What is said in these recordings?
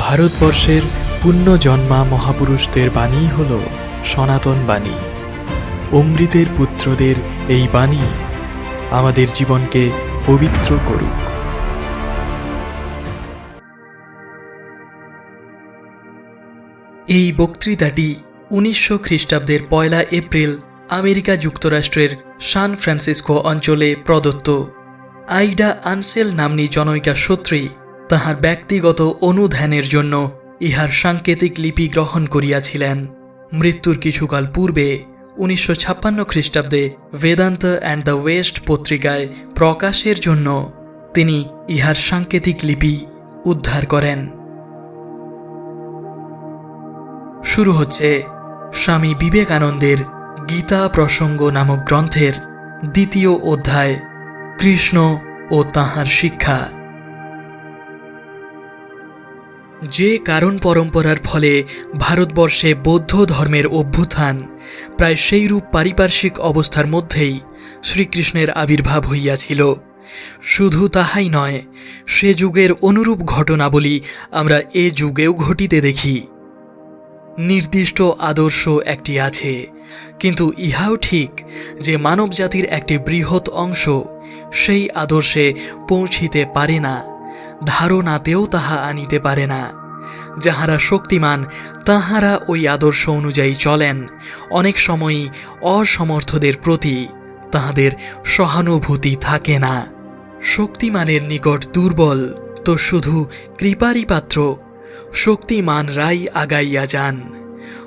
ভারতবর্ষের পুণ্য জন্মা মহাপুরুষদের বাণী হল সনাতন বাণী। অমৃতের পুত্রদের এই বাণী আমাদের জীবনকে পবিত্র করুক। এই বক্তৃতাটি উনিশশো খ্রিস্টাব্দের পয়লা এপ্রিল আমেরিকা যুক্তরাষ্ট্রের সান ফ্রান্সিসকো অঞ্চলে প্রদত্ত। আইডা আনসেল নাম্নী জনৈকা সূত্রী তাহার ব্যক্তিগত অনুধ্যানের জন্য ইহার সাংকেতিক লিপি গ্রহণ করিয়াছিলেন। মৃত্যুর কিছুকাল পূর্বে উনিশশো ছাপ্পান্ন খ্রিস্টাব্দে বেদান্ত অ্যান্ড দ্য ওয়েস্ট পত্রিকায় প্রকাশের জন্য তিনি ইহার সাংকেতিক লিপি উদ্ধার করেন। শুরু হচ্ছে স্বামী বিবেকানন্দের গীতা প্রসঙ্গ নামক গ্রন্থের দ্বিতীয় অধ্যায়, কৃষ্ণ ও তাহার শিক্ষা। যে কারণ পরম্পরার ফলে ভারতবর্ষে বৌদ্ধ ধর্মের অভ্যুত্থান প্রায় সেইরূপ পারিপার্শ্বিক অবস্থার মধ্যেই শ্রীকৃষ্ণের আবির্ভাব হইয়াছিল। শুধু তাহাই নয়, সে যুগের অনুরূপ ঘটনাবলী আমরা এ যুগেও ঘটিতে দেখি। নির্দিষ্ট আদর্শ একটি আছে, কিন্তু ইহাও ঠিক যে মানবজাতির একটি বৃহৎ অংশ সেই আদর্শে পৌঁছিতে পারে না। ধারণাতেও তাহা আনিতে পারে না। যাহারা শক্তিমান, তাহারা ওই আদর্শ অনুযায়ী চলেন। অনেক সময়ই অসমর্থদের প্রতি তাহাদের সহানুভূতি থাকে না। শক্তিমানের নিকট দুর্বল, তো শুধু কৃপারই পাত্র। শক্তিমান রাই আগাইয়া যান।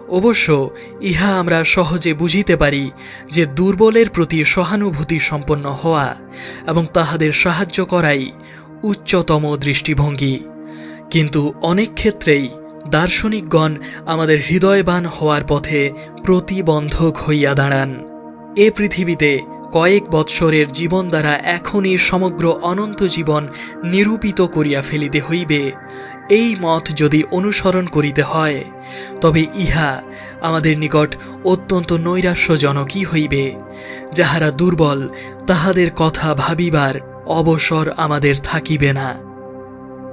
অবশ্য ইহা আমরা সহজে বুঝিতে পারি যে দুর্বলের প্রতি সহানুভূতি সম্পন্ন হওয়া এবং তাহাদের সাহায্য করাই উচ্চতম দৃষ্টিভঙ্গি। কিন্তু অনেক ক্ষেত্রেই দার্শনিকগণ আমাদের হৃদয়বান হওয়ার পথে প্রতিবন্ধক হইয়া দাঁড়ান। এ পৃথিবীতে কয়েক বৎসরের জীবন দ্বারা এখনই সমগ্র অনন্ত জীবন নিরূপিত করিয়া ফেলিতে হইবে। এই মত যদি অনুসরণ করিতে হয়, তবে ইহা আমাদের নিকট অত্যন্ত নৈরাশ্যজনকই হইবে। যাহারা দুর্বল, তাহাদের কথা ভাবিবার অবসর আমাদের থাকিবে না।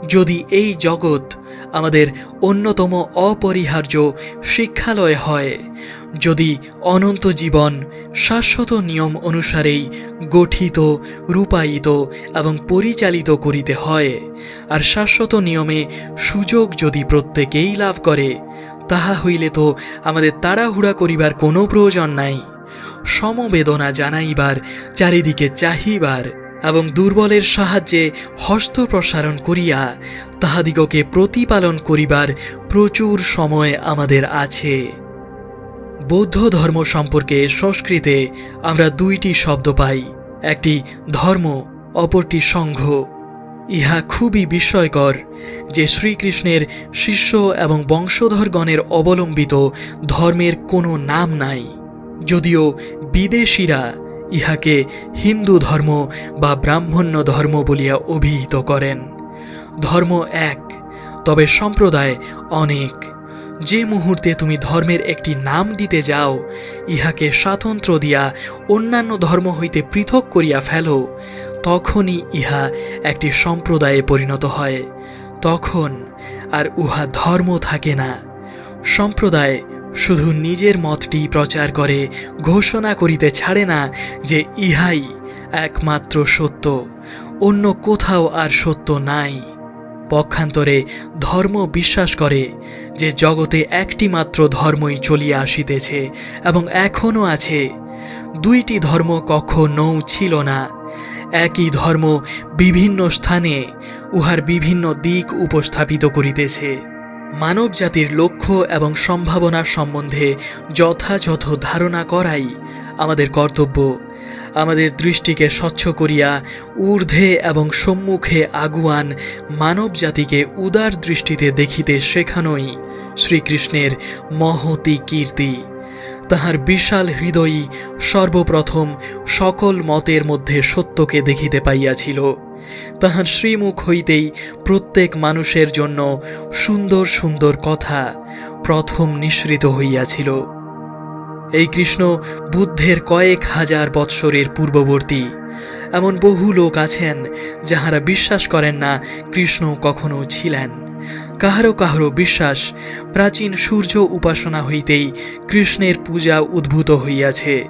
যদি এই জগৎ আমাদের অন্যতম অপরিহার্য শিক্ষালয় হয়, যদি অনন্ত জীবন শাশ্বত নিয়ম অনুসারেই গঠিত, রূপায়িত এবং পরিচালিত করিতে হয়, আর শাশ্বত নিয়মে সুযোগ যদি প্রত্যেকেই লাভ করে, তাহা হইলে তো আমাদের তাড়াহুড়া করিবার কোনো প্রয়োজন নাই। সমবেদনা জানাইবার, চারিদিকে চাহিবার এবং দুর্বলের সাহায্যে হস্ত প্রসারণ করিয়া তাহাদিগকে প্রতিপালন করিবার প্রচুর সময় আমাদের আছে। বৌদ্ধ ধর্ম সম্পর্কে সংস্কৃতে আমরা দুইটি শব্দ পাই, একটি ধর্ম, অপরটি সংঘ। ইহা খুবই বিস্ময়কর যে শ্রীকৃষ্ণের শিষ্য এবং বংশধরগণের অবলম্বিত ধর্মের কোনো নাম নাই। যদিও বিদেশিরা ইহাকে হিন্দু ধর্ম বা ব্রাহ্মণ্য ধর্ম বলিয়া অভিহিত করেন। ধর্ম এক, তবে সম্প্রদায় অনেক। যে মুহূর্তে তুমি ধর্মের একটি নাম দিতে যাও, ইহাকে স্বাতন্ত্র দিয়া অন্যান্য ধর্ম হইতে পৃথক করিয়া ফেলো, তখনই ইহা একটি সম্প্রদায়ে পরিণত হয়। তখন আর উহা ধর্ম থাকে না। সম্প্রদায় শুধু নিজের মতটি প্রচার করে, ঘোষণা করিতে ছাড়ে না যে ইহাই একমাত্র সত্য, অন্য কোথাও আর সত্য নাই। পক্ষান্তরে ধর্ম বিশ্বাস করে যে জগতে একটি মাত্র ধর্মই চলিয়া আসিতেছে এবং এখনও আছে। দুইটি ধর্ম কখনও ছিল না। একই ধর্ম বিভিন্ন স্থানে উহার বিভিন্ন দিক উপস্থাপিত করিতেছে। মানব জাতির লক্ষ্য এবং সম্ভাবনা সম্বন্ধে যথাযথ ধারণা করাই আমাদের কর্তব্য। আমাদের দৃষ্টিকে স্বচ্ছ করিয়া ঊর্ধ্বে এবং সম্মুখে আগুয়ান মানব জাতিকে উদার দৃষ্টিতে দেখিতে শেখানোই শ্রীকৃষ্ণের মহতি কীর্তি। তাহার বিশাল হৃদয়ই সর্বপ্রথম সকল মতের মধ্যে সত্যকে দেখিতে পাইয়াছিল। তাহার শ্রীমুখ হইতেই প্রত্যেক মানুষের জন্য সুন্দর সুন্দর কথা প্রথম নিঃসৃত হইয়াছিল। এই কৃষ্ণ বুদ্ধের কয়েক হাজার বৎসরের পূর্ববর্তী, এমন বহু লোক আছেন যাহারা বিশ্বাস করেন না কৃষ্ণ কখনো ছিলেন। কাহারো কাহারো বিশ্বাস প্রাচীন সূর্য উপাসনা হইতেই কৃষ্ণের পূজা উদ্ভূত হইয়াছে।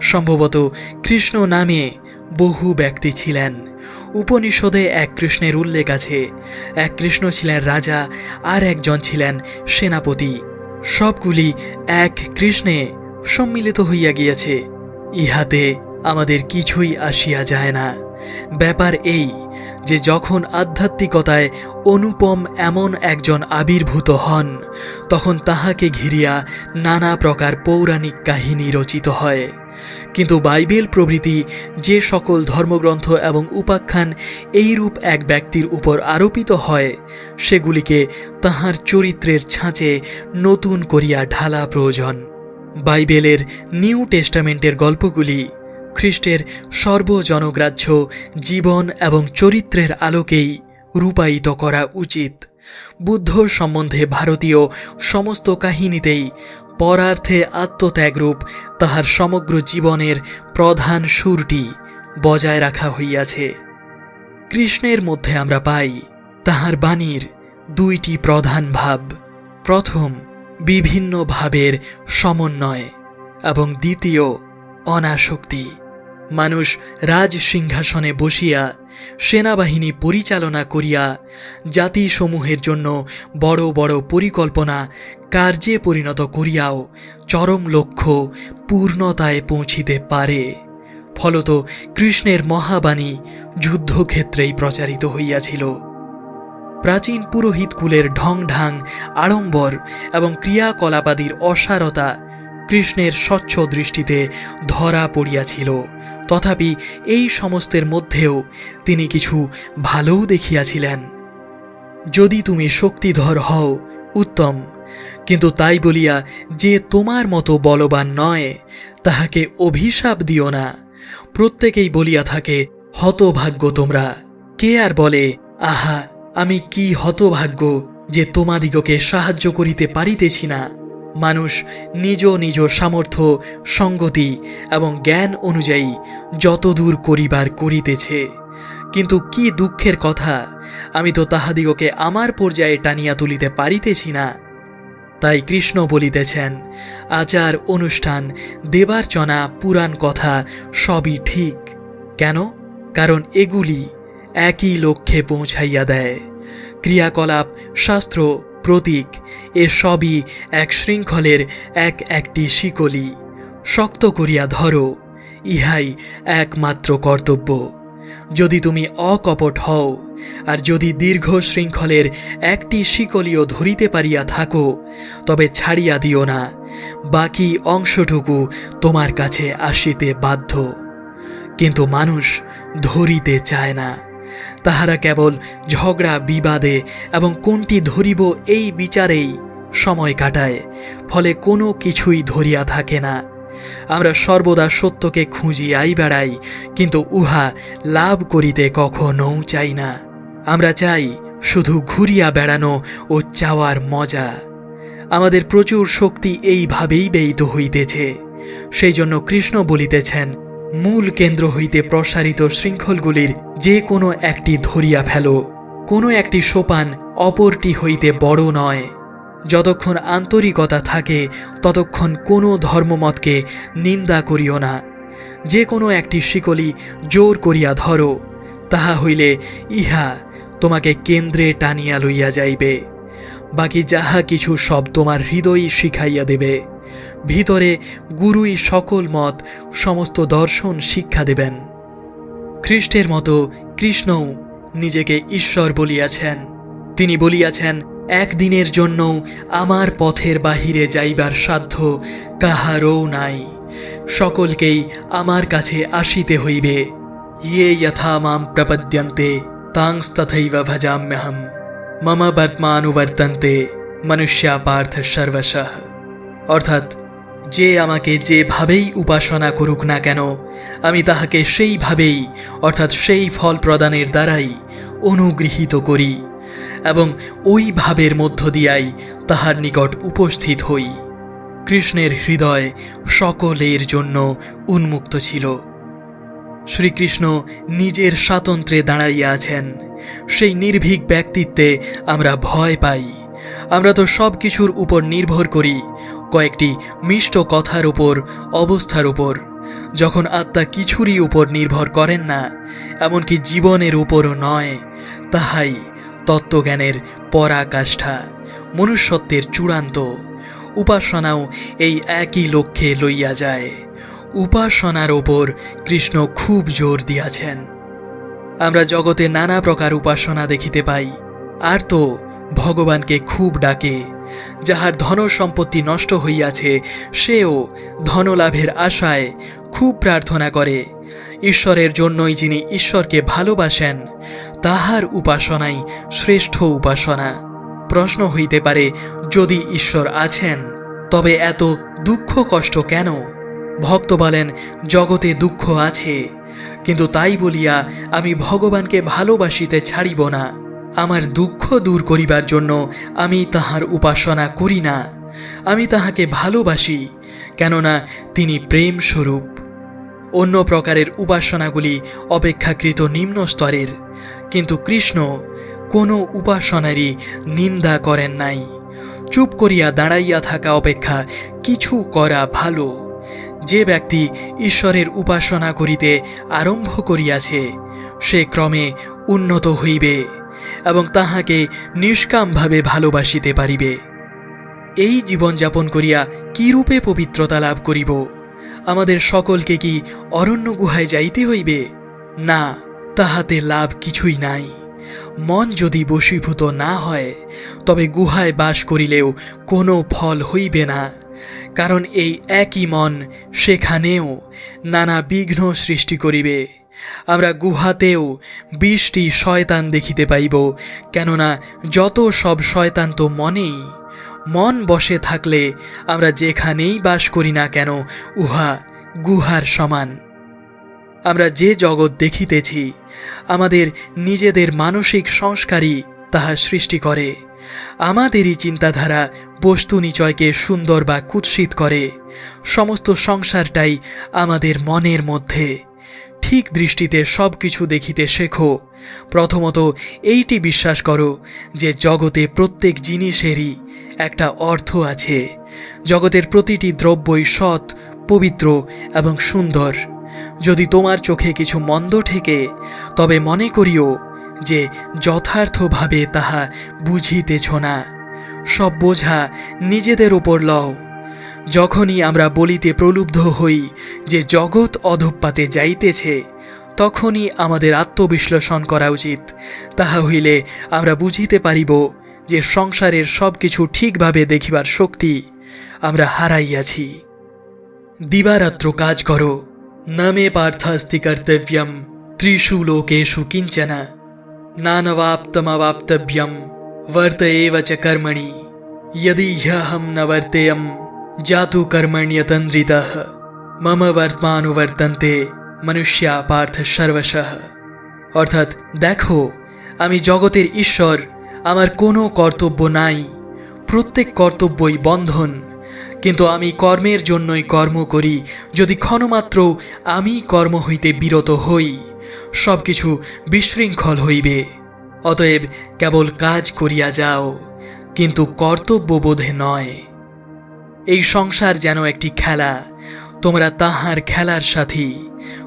সম্ভবত কৃষ্ণ নামে বহু ব্যক্তি ছিলেন। উপনিষদে এক কৃষ্ণের উল্লেখ আছে। এক কৃষ্ণ ছিলেন রাজা, আর একজন ছিলেন সেনাপতি। সবগুলি এক কৃষ্ণে সম্মিলিত হইয়া গিয়াছে। ইহাতে আমাদের কিছুই আসিয়া যায় না। ব্যাপার এই যে যখন আধ্যাত্মিকতায় অনুপম এমন একজন আবির্ভূত হন, তখন তাহাকে ঘিরিয়া নানা প্রকার পৌরাণিক কাহিনী রচিত হয়। কিন্তু বাইবেল প্রভৃতি যে সকল ধর্মগ্রন্থ এবং উপাখ্যান এইরূপ এক ব্যক্তির উপর আরোপিত হয়, সেগুলিকে তাহার চরিত্রের ছাঁচে নতুন করিয়া ঢালা প্রয়োজন। বাইবেলের নিউ টেস্টামেন্টের গল্পগুলি খ্রিস্টের সর্বজনগ্রাহ্য জীবন এবং চরিত্রের আলোকেই রূপায়িত করা উচিত। বুদ্ধ সম্বন্ধে ভারতীয় সমস্ত কাহিনীতেই পরার্থে আত্মত্যাগরূপ তাহার সমগ্র জীবনের প্রধান সুরটি বজায় রাখা হইয়াছে। কৃষ্ণের মধ্যে আমরা পাই তাহার বাণীর দুইটি প্রধান ভাব। প্রথম, বিভিন্ন ভাবের সমন্বয় এবং দ্বিতীয়, অনাসক্তি। মানুষ রাজ সিংহাসনে বসিয়া সেনাবাহিনী পরিচালনা করিয়া জাতিসমূহের জন্য বড় বড় পরিকল্পনা, কার্যে পরিণত করিয়াও চরম লক্ষ্য পূর্ণতায় পৌঁছিতে পারে। ফলত কৃষ্ণের মহাবাণী যুদ্ধক্ষেত্রেই প্রচারিত হইয়াছিল। প্রাচীন পুরোহিতকুলের ঢং ঢাং আড়ম্বর এবং ক্রিয়াকলাপাদির অসারতা কৃষ্ণের স্বচ্ছ দৃষ্টিতে ধরা পড়িয়াছিল। তথাপি এই সমস্তের মধ্যেও তিনি কিছু ভালোও দেখিয়াছিলেন। যদি তুমি শক্তিধর হও, উত্তম, কিন্তু তাই বলিয়া যে তোমার মতো বলবান নয়, তাহাকে অভিশাপ দিও না। প্রত্যেকেই বলিয়া থাকে, হতভাগ্য তোমরা। কে আর বলে, আহা, আমি কি হতভাগ্য যে তোমাদিগকে সাহায্য করিতে পারিতেছি না? মানুষ নিজ নিজ সামর্থ্য, সঙ্গতি এবং জ্ঞান অনুযায়ী যতদূর করিবার করিতেছে। কিন্তু কি দুঃখের কথা, আমি তো তাহাদিগকে আমার পর্যায়ে টানিয়া তুলিতে পারিতেছি না। তাই কৃষ্ণ বলিতেছেন, আচার, অনুষ্ঠান, দেবার্চনা, পুরাণ কথা সবই ঠিক। কেন? কারণ এগুলি একই লক্ষ্যে পৌঁছাইয়া দেয়। ক্রিয়াকলাপ, শাস্ত্র প্রতীক, এ সবই এক শৃঙ্খলের এক একটি শিকলি। শক্ত করিয়া ধরো, ইহাই একমাত্র কর্তব্য। যদি তুমি অকপট হও, আর যদি দীর্ঘ শৃঙ্খলের একটি শিকলিও ধরিতে পারিয়া থাকো, তবে ছাড়িয়া দিও না, বাকি অংশটুকু তোমার কাছে আসিতে বাধ্য। কিন্তু মানুষ ধরিতে চায় না। তাহারা কেবল ঝগড়া, বিবাদে এবং কোনটি ধরিব এই বিচারেই সময় কাটায়, ফলে কোনো কিছুই ধরিয়া থাকে না। আমরা সর্বদা সত্যকে খুঁজিয়াই বেড়াই, কিন্তু উহা লাভ করিতে কখনও চাই না। আমরা চাই শুধু ঘুরিয়া বেড়ানো ও চাওয়ার মজা। আমাদের প্রচুর শক্তি এইভাবেই ব্যয়িত হইতেছে। সেই জন্য কৃষ্ণ বলিতেছেন মূল কেন্দ্র হইতে প্রসারিত শৃঙ্খলগুলির যে কোনো একটি ধরিয়া ফেলো। কোনো একটি সোপান অপরটি হইতে বড় নয়। যতক্ষণ আন্তরিকতা থাকে, ততক্ষণ কোনো ধর্মমতকে নিন্দা করিও না। যে কোনো একটি শিকলি জোর করিয়া ধরো, তাহা হইলে ইহা তোমাকে কেন্দ্রে টানিয়া লইয়া যাইবে। বাকি যাহা কিছু সব তোমার হৃদয়ই শিখাইয়া দেবে। ভিতরে গুরুই সকল মত, সমস্ত দর্শন শিক্ষা দেবেন। খ্রিস্টের মতো কৃষ্ণও নিজেকে ঈশ্বর বলিয়াছেন। তিনি বলিয়াছেন, একদিনের জন্য আমার পথের বাহিরে যাইবার সাধ্য কাহারও নাই। সকলকেই আমার কাছে আসিতে হইবে। ইয়ে যথা মাম প্রপদ্যন্তে তাংস্তথৈব ভজাম্যহম। মম বর্তমানুবর্তন্তে, মনুষ্যা পার্থ সর্বশঃ। অর্থাৎ যে আমাকে যেভাবেই উপাসনা করুক না কেন, আমি তাহাকে সেইভাবেই, অর্থাৎ সেই ফল প্রদানের দ্বারাই অনুগৃহীত করি এবং ওই ভাবের মধ্য দিয়াই তাহার নিকট উপস্থিত হই। কৃষ্ণের হৃদয় সকলের জন্য উন্মুক্ত ছিল। শ্রীকৃষ্ণ নিজের স্বাতন্ত্র্যে দাঁড়াইয়া আছেন। সেই নির্ভীক ব্যক্তিত্বে আমরা ভয় পাই। আমরা তো সব কিছুর উপর নির্ভর করি। কয়েকটি মিষ্ট কথার উপর, অবস্থার উপর। যখন আত্মা কিছুরই উপর নির্ভর করেন না, এমনকি জীবনের উপরও নয়, তাহাই তত্ত্বজ্ঞানের পরাকাষ্ঠা, মনুষ্যত্বের চূড়ান্ত। উপাসনাও এই একই লক্ষ্যে লইয়া যায়। উপাসনার ওপর কৃষ্ণ খুব জোর দিয়াছেন। আমরা জগতে নানা প্রকার উপাসনা দেখিতে পাই। আর তো ভগবানকে খুব ডাকে। যাহার ধন সম্পত্তি নষ্ট হইয়াছে, সেও ধনলাভের আশায় খুব প্রার্থনা করে। ঈশ্বরের জন্যই যিনি ঈশ্বরকে ভালোবাসেন, তাহার উপাসনাই শ্রেষ্ঠ উপাসনা। প্রশ্ন হইতে পারে, যদি ঈশ্বর আছেন, তবে এত দুঃখ কষ্ট কেন? ভক্ত বলেন, জগতে দুঃখ আছে, কিন্তু তাই বলিয়া আমি ভগবানকে ভালোবাসিতে ছাড়িব না। আমার দুঃখ দূর করিবার জন্য আমি তাহার উপাসনা করি না। আমি তাহাকে ভালোবাসি, কেননা তিনি প্রেম স্বরূপ অন্য প্রকারের উপাসনাগুলি অপেক্ষাকৃত নিম্ন স্তরের কিন্তু কৃষ্ণ কোনো উপাসনারই নিন্দা করেন নাই। চুপ করিয়া দাঁড়াইয়া থাকা অপেক্ষা কিছু করা ভালো। যে ব্যক্তি ঈশ্বরের উপাসনা করিতে আরম্ভ করিয়াছে, সে ক্রমে উন্নত হইবে। এবং তাহাকে নিষ্কামভাবে ভালোবাসিতে পারিবে। এই জীবনযাপন করিয়া কি রূপে পবিত্রতা লাভ করিব? আমাদের সকলকে কি অরণ্য গুহায় যাইতে হইবে? না, তাহাতে লাভ কিছুই নাই। মন যদি বশীভূত না হয়, তবে গুহায় বাস করিলেও কোনো ফল হইবে না। কারণ এই একই মন সেখানেও নানা বিঘ্ন সৃষ্টি করিবে। আমরা গুহাতেও বিশটি শয়তান দেখিতে পাইব, কেননা যত সব শয়তান তো মনেই। মন বসে থাকলে আমরা যেখানেই বাস করি না কেন, উহা গুহার সমান। আমরা যে জগৎ দেখিতেছি, আমাদের নিজেদের মানসিক সংস্কারই তাহা সৃষ্টি করে। আমাদেরই চিন্তাধারা বস্তু নিচয়কে সুন্দর বা কুৎসিত করে। সমস্ত সংসারটাই আমাদের মনের মধ্যে। ঠিক দৃষ্টিতে সব কিছু দেখিতে শেখো। প্রথমত, এইটি বিশ্বাস করো যে জগতে প্রত্যেক জিনিসেরই একটা অর্থ আছে। জগতের প্রতিটি দ্রব্যই সৎ, পবিত্র এবং সুন্দর। যদি তোমার চোখে কিছু মন্দ ঠেকে, তবে মনে করিও যে যথার্থভাবে তাহা বুঝিতেছ না। সব বোঝা নিজেদের ওপর লও। যখনই আমরা বলিতে প্রলুব্ধ হই যে জগৎ অধঃপাতে যাইতেছে তখনই আমাদের আত্মবিশ্লেষণ করা উচিত তাহা হইলে আমরা বুঝিতে পারিব যে সংসারের সব কিছু ঠিকভাবে দেখিবার শক্তি আমরা হারাইয়াছি দিবারাত্র কাজ করো নামে পার্থাস্তি কর্তব্যম ত্রিষু লোকেষু কিঞ্চন নানবাপ্তমবাপ্তব্যম वर्त एव च कर्मणि यदि ह्यहं न वर्तेयं ಜಾತು ಕರ್ಮಣ್ಯತಂದ್ರಿತಃ মম বর্তমানুবর্তন্তে মনুষ্যা পার্থ সর্বশঃ অর্থাৎ দেখো আমি জগতের ঈশ্বর, আমার কোনো কর্তব্য নাই, প্রত্যেক কর্তব্যই বন্ধন, কিন্তু আমি কর্মের জন্যই কর্ম করি, যদি ক্ষণমাত্র আমি কর্ম হইতে বিরত হই সব কিছু বিশৃঙ্খল হইবে। অতএব কেবল কাজ করিয়া যাও, কিন্তু কর্তব্য বোধে নয়। এই সংসার যেন একটি খেলা। তোমরা তাহার খেলার সাথী।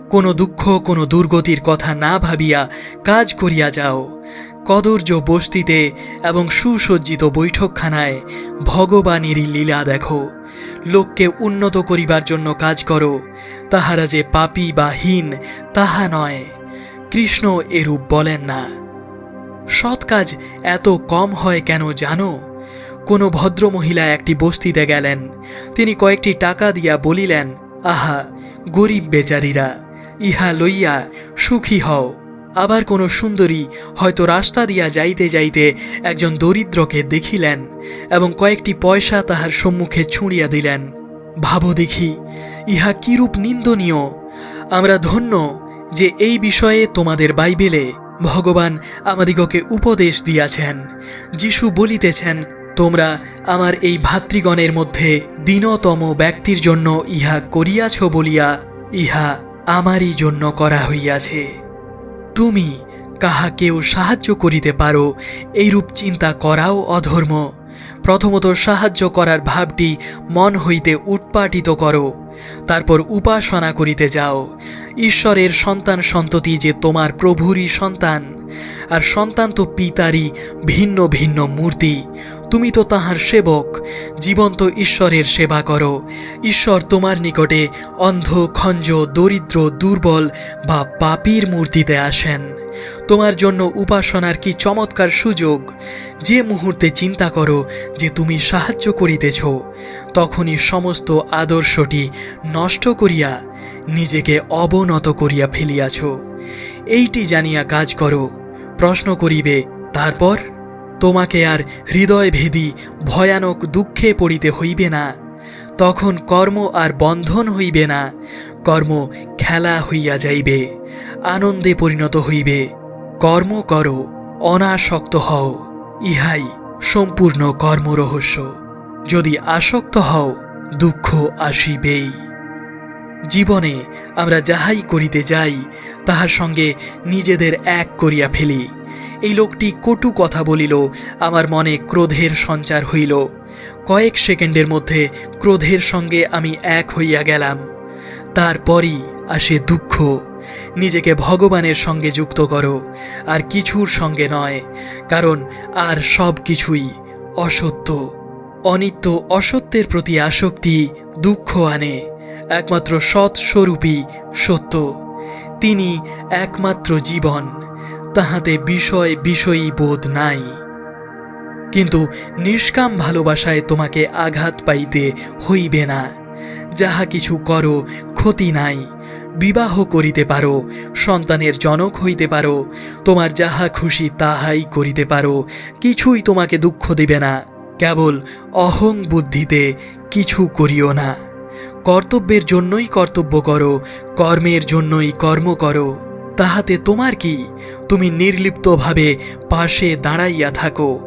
কোনো দুঃখ, কোনো দুর্গতির কথা না ভাবিয়া কাজ করিয়া যাও। কদর্য বস্তিতে এবং সুসজ্জিত বৈঠকখানায় ভগবানেরই লীলা দেখো। লোককে উন্নত করিবার জন্য কাজ করো। তাহারা যে পাপী বা হীন, তাহা নয়। কৃষ্ণ এরূপ বলেন না। সৎ কাজ এত কম হয় কেন জানো? কোনো ভদ্রমহিলা একটি বস্তিতে গেলেন। তিনি কয়েকটি টাকা দিয়া বলিলেন, আহা, গরিব বেচারীরা, ইহা লইয়া সুখী হও। আবার কোনো সুন্দরী হয়তো রাস্তা দিয়া যাইতে যাইতে একজন দরিদ্রকে দেখিলেন এবং কয়েকটি পয়সা তাহার সম্মুখে ছুঁড়িয়া দিলেন। ভাবো দেখি, ইহা কিরূপ নিন্দনীয়। আমরা ধন্য যে এই বিষয়ে তোমাদের বাইবেলে ভগবান আমাদিগকে উপদেশ দিয়াছেন। যিশু বলিতেছেন তোমরা আমার এই ভাতৃগণের মধ্যে দীনতম ব্যক্তির জন্য ইহা করিয়াছ বলিয়া ইহা আমারই জন্য করা হইয়াছে। তুমি কাহাকেও সাহায্য করিতে পারো, এইরূপ চিন্তা করাও অধর্ম। প্রথমত সাহায্য করার ভাবটি মন হইতে উৎপাটিত করো, তারপর উপাসনা করিতে যাও। ঈশ্বরের সন্তান সন্ততি যে তোমার প্রভুরই সন্তান। আর সন্তান তো পিতারই ভিন্ন ভিন্ন মূর্তি। তুমি তো তাহার সেবক, জীবন্ত ঈশ্বরের সেবা করো। ঈশ্বর তোমার নিকটে অন্ধ, খঞ্জ, দরিদ্র, দুর্বল বা পাপীর মূর্তিতে আসেন। তোমার জন্য উপাসনার কি চমৎকার সুযোগ? যে মুহূর্তে চিন্তা করো যে তুমি সাহায্য করিতেছ, তখনই সমস্ত আদর্শটি নষ্ট করিয়া নিজেকে অবনত করিয়া ফেলিয়াছ। এইটি জানিয়া কাজ করো। প্রশ্ন করিবে, তারপর, তোমাকে আর হৃদয়ভেদী, ভয়ানক দুঃখে পড়িতে হইবে না। তখন কর্ম আর বন্ধন হইবে না, কর্ম খেলা হইয়া যাইবে, আনন্দে পরিণত হইবে। কর্ম করো, অনাসক্ত হও, ইহাই সম্পূর্ণ কর্মরহস্য। যদি আসক্ত হও, দুঃখ আসিবেই। জীবনে আমরা যাহাই করিতে যাই, তাহার সঙ্গে নিজেদের এক করিয়া ফেলি। এই লোকটি কটু কথা বলিল, আমার মনে ক্রোধের সঞ্চার হইল। কয়েক সেকেন্ডের মধ্যে ক্রোধের সঙ্গে আমি এক হইয়া গেলাম। তারপরই আসে দুঃখ। নিজেকে ভগবানের সঙ্গে যুক্ত করো, আর কিছুর সঙ্গে নয়, কারণ আর সব কিছুই অসত্য। অনিত্য অসত্যের প্রতি আসক্তি দুঃখ আনে। একমাত্র সৎ স্বরূপী সত্য। তিনি একমাত্র জীবন, তাহাতে বিষয় বিষয়ী বোধ নাই। কিন্তু নিষ্কাম ভালোবাসায় তোমাকে আঘাত পাইতে হইবে না। যাহা কিছু করো, ক্ষতি নাই। বিবাহ করিতে পারো, সন্তানের জনক হইতে পারো, তোমার যাহা খুশি তাহাই করিতে পারো, কিছুই তোমাকে দুঃখ দিবে না। কেবল অহং বুদ্ধিতে কিছু করিও না। কর্তব্যের জন্যই কর্তব্য করো, কর্মের জন্যই কর্ম করো। তাহাতে তোমার কি? তুমি নির্লিপ্তভাবে পাশে দাঁড়াইয়া থাকো।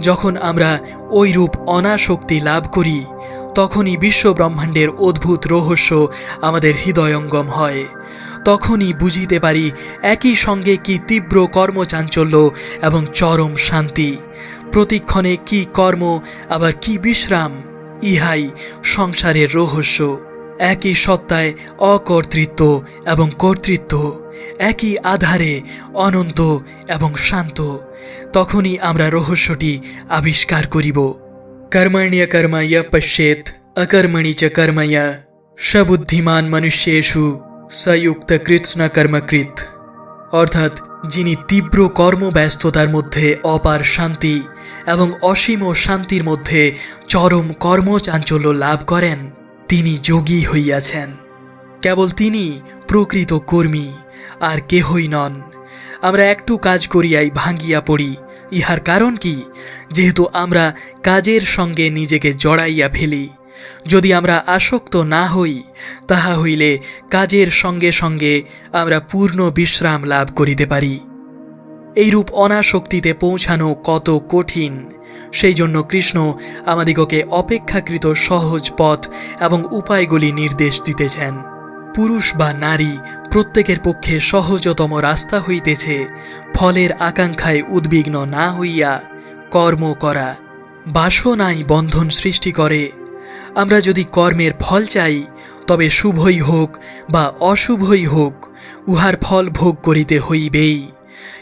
যখন আমরা ওইরূপ অনাসক্তি লাভ করি, তখনই বিশ্ব ব্রহ্মাণ্ডের অদ্ভুত রহস্য আমাদের হৃদয়ঙ্গম হয়। তখনই বুঝিতে পারি একই সঙ্গে কি তীব্র কর্মচাঞ্চল্য এবং চরম শান্তি। প্রতিক্ষণে কি কর্ম, আবার কি বিশ্রাম? ইহাই সংসারের রহস্য। একই সত্তায় অকর্তৃত্ব এবং কর্তৃত্ব, একই আধারে অনন্ত এবং শান্ত। তখনই আমরা রহস্যটি আবিষ্কার করিব। কর্মণ্য কর্মায় পশ্যেত, অকর্মণি চ কর্ময়। সবুদ্ধিমান মনুষ্যেষু, সযুক্ত কৃৎস্ন কর্মকৃত অর্থাৎ যিনি তীব্র কর্মব্যস্ততার মধ্যে অপার শান্তি এবং অসীম শান্তির মধ্যে চরম কর্মচাঞ্চল্য লাভ করেন, তিনি যোগী হইয়াছেন। কেবল তিনি প্রকৃত কর্মী, আর কেহই নন। আমরা একটু কাজ করিয়াই ভাঙ্গিয়া পড়ি, ইহার কারণ কি? যেহেতু আমরা কাজের সঙ্গে নিজেকে জড়াইয়া ফেলি। যদি আমরা আসক্ত না হই, তাহা হইলে কাজের সঙ্গে সঙ্গে আমরা পূর্ণ বিশ্রাম লাভ করিতে পারি। এইরূপ অনাসক্তিতে পৌঁছানো কত কঠিন সেই জন্য কৃষ্ণ আমাদিগকে অপেক্ষাকৃত সহজ পথ এবং উপায়গুলি নির্দেশ দিতেছেন। পুরুষ বা নারী প্রত্যেকের পক্ষে সহজতম রাস্তা হইতেছে ফলের আকাঙ্ক্ষায় উদ্বিগ্ন না হইয়া কর্ম করা। বাসনাই বন্ধন সৃষ্টি করে আমরা যদি কর্মের ফল চাই, তবে শুভই হোক বা অশুভই হোক, উহার ফল ভোগ করিতে হইবেই।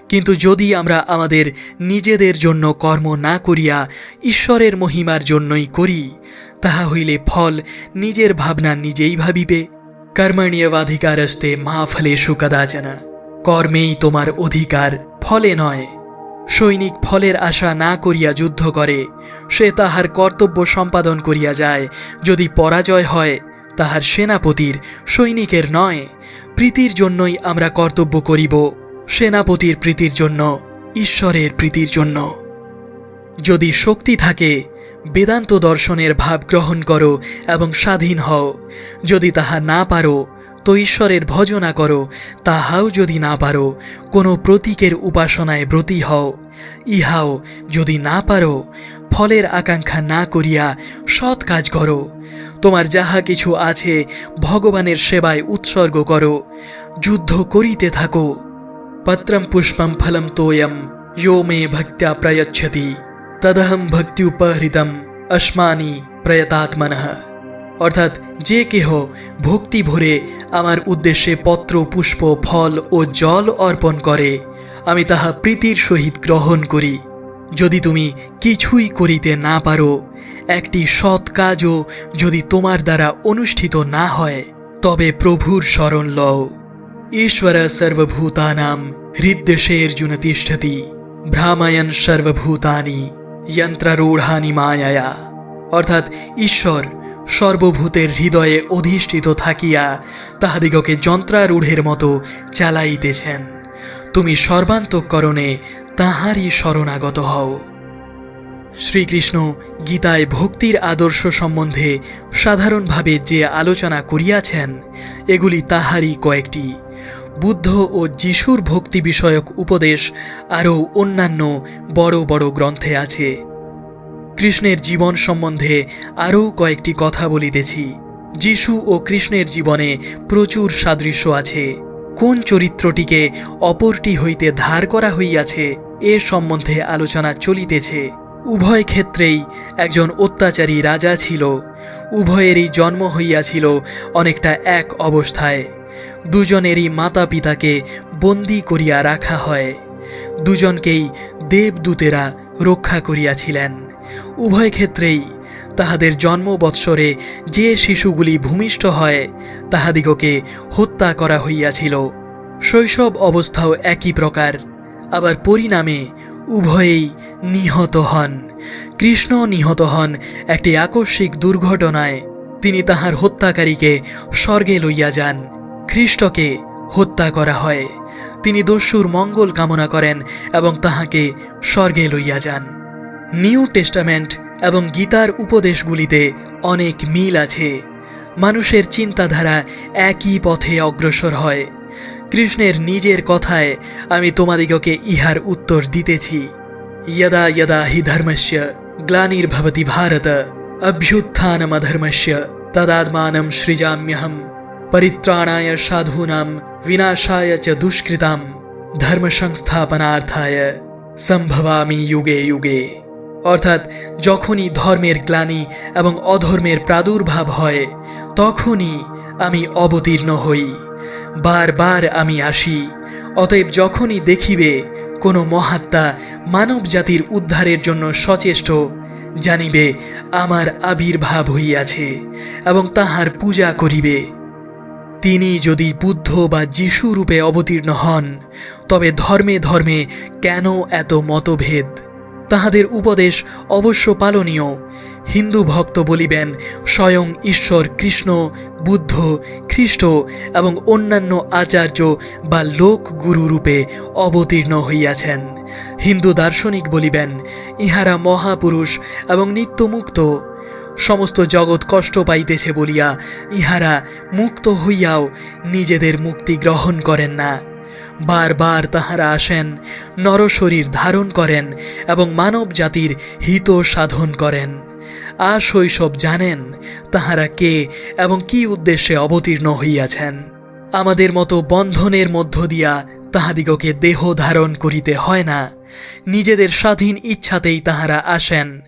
কিন্তু যদি আমরা আমাদের নিজেদের জন্য কর্ম না করিয়া ঈশ্বরের মহিমার জন্যই করি, তাহা হইলে ফল নিজের ভাবনা নিজেই ভাবিবে। কর্মণীয়বাধিকারস্তে মা ফলেষু কদাচন কর্মেই তোমার অধিকার, ফলে নয়। সৈনিক ফলের আশা না করিয়া যুদ্ধ করে। সে তাহার কর্তব্য সম্পাদন করিয়া যায়। যদি পরাজয় হয়, তাহার সেনাপতির সৈনিকের নয়। প্রীতির জন্যই আমরা কর্তব্য করিব। সেনাপতির প্রীতির জন্য, ঈশ্বরের প্রীতির জন্য। যদি শক্তি থাকে, বেদান্ত দর্শনের ভাব গ্রহণ করো এবং স্বাধীন হও। যদি তাহা না পারো তো ঈশ্বরের ভজনা করো, তাহাও যদি না পারো, কোনো প্রতীকের উপাসনায় ব্রতী হও। ইহাও যদি না পারো, ফলের আকাঙ্ক্ষা না করিয়া সৎ কাজ করো। তোমার যাহা কিছু আছে, ভগবানের সেবায় উৎসর্গ করো। যুদ্ধ করিতে থাকো। পত্রম পুষ্পম ফলম তোয়ম यो মে ভক্ত্যা প্রয়চ্ছতি। তদহম ভক্তি উপহৃতম অস্মানি প্রয়তাত্মনঃ। অর্থাৎ যে কেহ ভক্তি ভরে আমার উদ্দেশ্যে পত্র, পুষ্প, ফল ও জল অর্পণ করে, আমি তাহা প্রীতির সহিত গ্রহণ করি। যদি তুমি কিছুই করিতে না পারো, একটি সৎ কাজও যদি তোমার দ্বারা অনুষ্ঠিত না হয়, তবে প্রভুর শরণ লও। ঈশ্বর সর্বভূতানাম হৃদ্যশের্জুন তিষ্ঠতি, ভ্রামায়ণ সর্বভূতানি, যন্ত্রারূঢ়ানি মায়ায়া। অর্থাৎ ঈশ্বর সর্বভূতের হৃদয়ে অধিষ্ঠিত থাকিয়া তাহাদিগকে যন্ত্রারূঢ়ের মতো চালাইতেছেন। তুমি সর্বান্তকরণে তাহারই শরণাগত হও। শ্রীকৃষ্ণ গীতায় ভক্তির আদর্শ সম্বন্ধে সাধারণভাবে যে আলোচনা করিয়াছেন, এগুলি তাহারই কয়েকটি। বুদ্ধ ও যিশুর ভক্তি বিষয়ক উপদেশ আরও অন্যান্য বড় বড় গ্রন্থে আছে। কৃষ্ণের জীবন সম্বন্ধে আরও কয়েকটি কথা বলিতেছি। যিশু ও কৃষ্ণের জীবনে প্রচুর সাদৃশ্য আছে। কোন চরিত্রটিকে অপরটি হইতে ধার করা হইয়াছে, এ সম্বন্ধে আলোচনা চলিতেছে। উভয় ক্ষেত্রেই একজন অত্যাচারী রাজা ছিল। উভয়েরই জন্ম হইয়াছিল অনেকটা এক অবস্থায়। দুজনেরই মাতা পিতাকে বন্দি করিয়া রাখা হয়। দুজনকেই দেবদূতেরা রক্ষা করিয়াছিলেন। উভয় ক্ষেত্রেই তাহাদের জন্ম বৎসরে যে শিশুগুলি ভূমিষ্ঠ হয়, তাহাদিগকে হত্যা করা হইয়াছিল। শৈশব অবস্থাও একই প্রকার, আবার পরিণামে উভয়েই নিহত হন। কৃষ্ণ নিহত হন একটি আকস্মিক দুর্ঘটনায়, তিনি তাহার হত্যাকারীকে স্বর্গে লইয়া যান খ্রিস্টকে হত্যা করা হয়। তিনি দস্যুর মঙ্গল কামনা করেন এবং তাহাকে স্বর্গে লইয়া যান। নিউ টেস্টামেন্ট এবং গীতার উপদেশগুলিতে অনেক মিল আছে। মানুষের চিন্তাধারা একই পথে অগ্রসর হয়। কৃষ্ণের নিজের কথায় আমি তোমাদিগকে ইহার উত্তর দিতেছি। ইয়দা ইয়দা হি ধর্মস্য, গ্লানির্ভবতি ভারত, অভ্যুত্থানমধর্মস্য, তদাত্মানম সৃজাম্যহম, পরিত্রাণায় সাধুনাম, বিনাশায় চ দুষ্কৃতাম, ধর্মসংস্থাপনার্থায়, সম্ভবামি যুগে যুগে। অর্থাৎ যখনই ধর্মের গ্লানি এবং অধর্মের প্রাদুর্ভাব হয়, তখনই আমি অবতীর্ণ হই। বারবার আমি আসি, অতএব যখনই দেখিবে কোনো মহাত্মা মানব জাতির উদ্ধারের জন্য সচেষ্ট, জানিবে আমার আবির্ভাব হইয়াছে এবং তাহার পূজা করিবে। তিনি যদি বুদ্ধ বা যিশু রূপে অবতীর্ণ হন, তবে ধর্মে ধর্মে কেন এত মতভেদ? তাহাদের উপদেশ অবশ্য পালনীয়। হিন্দু ভক্ত বলিবেন, স্বয়ং ঈশ্বর কৃষ্ণ, বুদ্ধ, খ্রিস্ট এবং অন্যান্য আচার্য বা লোক গুরু রূপে অবতীর্ণ হইয়াছেন। হিন্দু দার্শনিক বলিবেন, ইহারা মহাপুরুষ এবং নিত্যমুক্ত। সমস্ত জগৎ কষ্ট পাইতেছে বলিয়া ইহারা মুক্ত হইয়াও নিজেদের মুক্তি গ্রহণ করেন না। বারবার তাহারা আসেন, নরশরীর ধারণ করেন এবং মানব জাতির হিত সাধন করেন। আর শৈশব জানেন তাহারা কে এবং কি উদ্দেশ্যে অবতীর্ণ হইয়াছেন। আমাদের মতো বন্ধনের মধ্য দিয়া তাহাদিগকে দেহ ধারণ করিতে হয় না। নিজেদের স্বাধীন ইচ্ছাতেই তাহারা আসেন।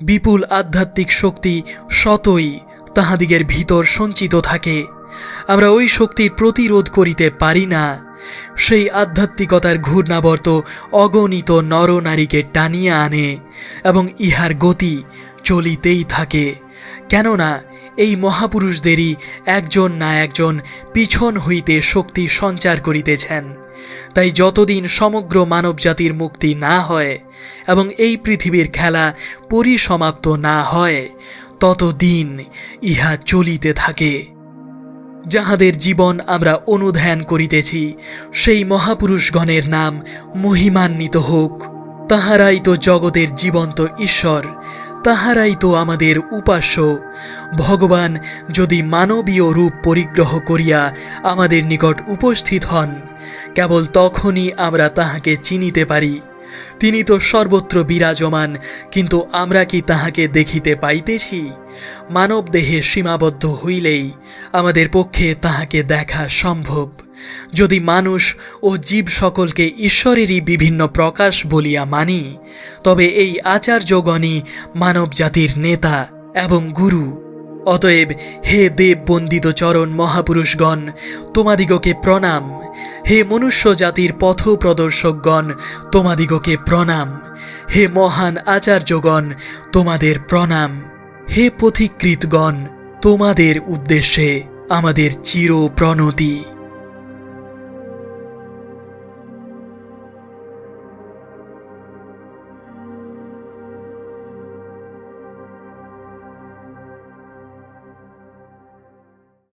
বিপুল আধ্যাত্মিক শক্তি শতই তাহাদিগের ভিতর সঞ্চিত থাকে। আমরা ওই শক্তির প্রতিরোধ করিতে পারি না। সেই আধ্যাত্মিকতার ঘূর্ণাবর্ত অগণিত নরনারীকে টানিয়া আনে এবং ইহার গতি চলিতেই থাকে। কেননা এই মহাপুরুষদেরই একজন না একজন পিছন হইতে শক্তি সঞ্চার করিতেছেন। তাই যতদিন সমগ্র মানবজাতির মুক্তি না হয় এবং এই পৃথিবীর খেলা পরিসমাপ্ত না হয়, ততদিন ইহা চলিতে থাকে। যাহাদের জীবন আমরা অনুধ্যান করিতেছি, সেই মহাপুরুষগণের নাম মহিমান্বিত হোক। তাহারাই তো জগতের জীবন্ত ঈশ্বর, তাহারাই তো আমাদের উপাস্য। ভগবান যদি মানবীয় রূপ পরিগ্রহ করিয়া আমাদের নিকট উপস্থিত হন, কেবল তখনই আমরা তাহাকে চিনিতে পারি। তিনি তো সর্বত্র বিরাজমান, কিন্তু আমরা কি তাহাকে দেখিতে পাইতেছি? মানব দেহে সীমাবদ্ধ হইলেই আমাদের পক্ষে তাহাকে দেখা সম্ভব। যদি মানুষ ও জীব সকলকে ঈশ্বরেরই বিভিন্ন প্রকাশ বলিয়া মানি, তবে এই আচার্যগণই মানব জাতির নেতা এবং গুরু। অতএব হে দেব বন্দিত চরণ মহাপুরুষগণ, তোমাদিগকে প্রণাম। হে মনুষ্য জাতির পথ প্রদর্শকগণ তোমাদিগকে প্রণাম। হে মহান আচার্যগণ, তোমাদের প্রণাম। হে পথিকৃতগণ তোমাদের উদ্দেশ্যে আমাদের চির প্রণতি